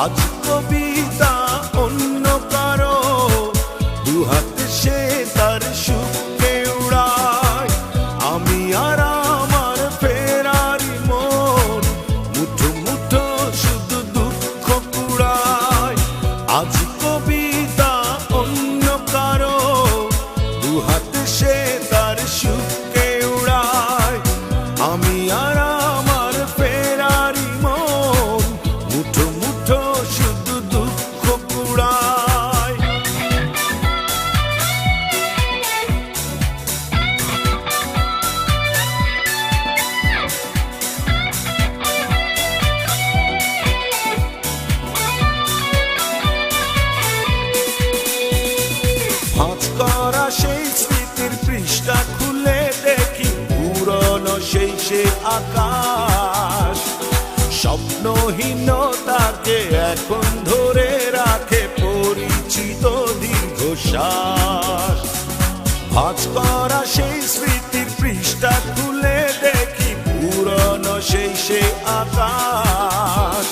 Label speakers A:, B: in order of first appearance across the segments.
A: আকাশ পৃষ্ঠা খুলে দেখি পুরনো সেই সে আকাশ। স্বপ্নহীনতাকে এখন ধরে রাখে পরিচিত দীর্ঘশ্বাস। ভাঁজ করা সেই স্মৃতির পৃষ্ঠা খুলে দেখি পুরনো সেই সে আকাশ।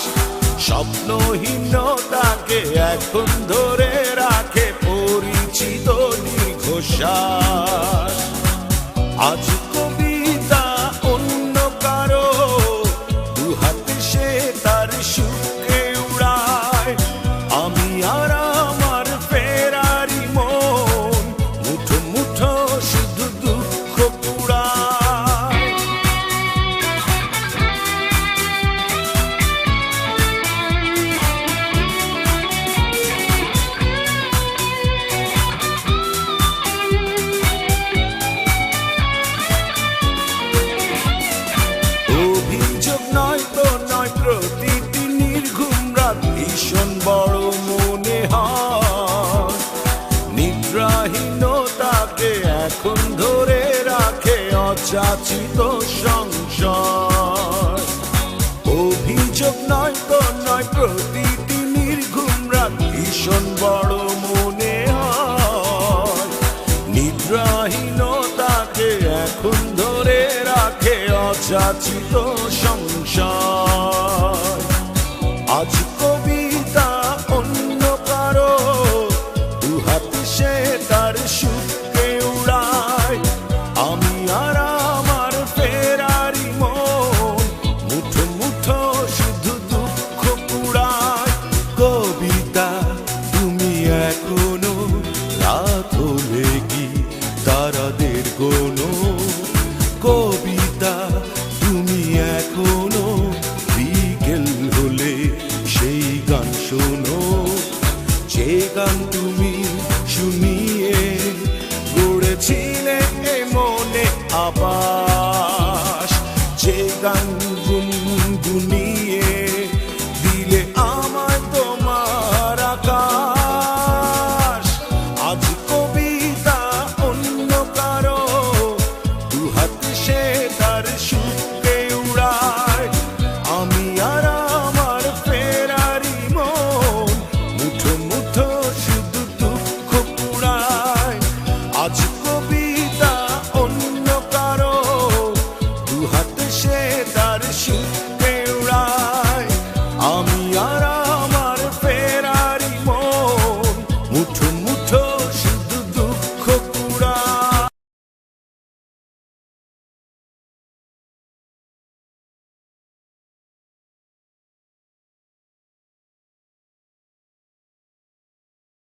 A: স্বপ্নহীনতাকে এখন ধরে রাখে পরিচিত দীর্ঘশ্বাস আজ ভীষণ বড় মনে হয় নিদ্রাহীনতাকে এখন ধরে রাখে অচাচিত সংশয়। অভিযোগ নয় তো নয়, প্রতিটি নির্ঘুম রাত ভীষণ বড় মনে হয় নিদ্রাহীনতাকে এখন ধরে রাখে অযাচিত সংশয়। আজ গড়েছিলে এ মনে আবাস যে গুন